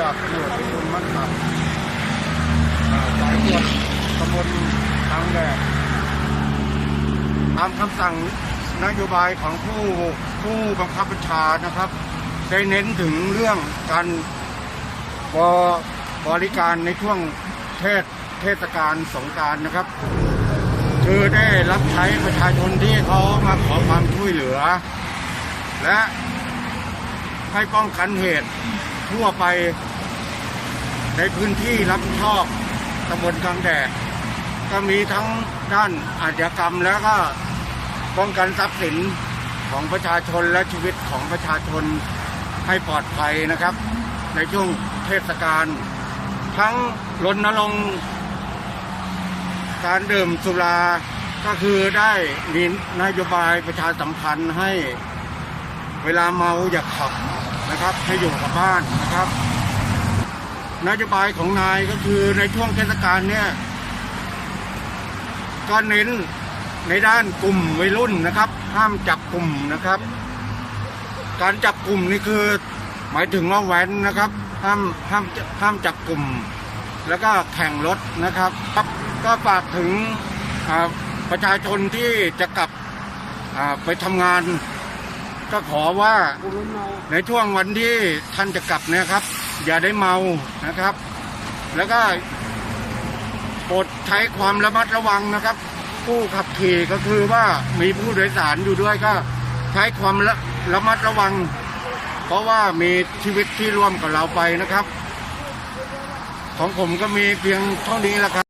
ดาบตำรวจที่คุณมัดขับอ่าสายตรวจตำบลทางแดดตามคำสั่งนโยบายของผู้ผู้บังคับบัญชานะครับ ได้เน้นถึงเรื่องการบบริการในช่วงเทศเทศกาลสงการนะครับ คือได้รับใช้ประชาชนที่เขามาขอความช่วยเหลือ และให้ป้องกันเหตุทั่วไป ในพื้นที่รับผิดชอบตำบลกลางแดด ก็มีทั้งด้านอาชญากรรมแล้วก็ป้องกันทรัพย์สินของประชาชนและชีวิตของประชาชนให้ปลอดภัยนะครับ ในช่วงเทศกาลทั้งรณรงค์การดื่มสุราก็คือได้มีนโยบายประชาสัมพันธ์ให้เวลาเมาอย่าขับนะครับ ให้อยู่กับบ้านนะครับ นโยบายของนายก็คือในช่วงเทศกาลเนี่ยก็เน้นในด้านกลุ่มวัยรุ่นนะครับ ห้ามจับกลุ่มนะครับ การจับกลุ่มนี่คือ หมายถึงว่าแว้นนะครับ ห้ามห้ามห้ามจับกลุ่ม แล้วก็แข่งรถนะครับครับก็ฝากถึงประชาชนที่จะกลับไปทำงาน ก็ขอว่าในช่วงวันที่ท่านจะกลับเนะครับ อย่าได้เมานะครับ แล้วก็โปรดใช้ความระมัดระวังนะครับ ผู้ขับขี่ก็คือว่ามีผู้โดยสารอยู่ด้วยก็ใช้ความระระมัดระวัง เพราะว่ามีชีวิตที่ร่วมกับเราไปนะครับ ของผมก็มีเพียงเท่านี้แหละครับ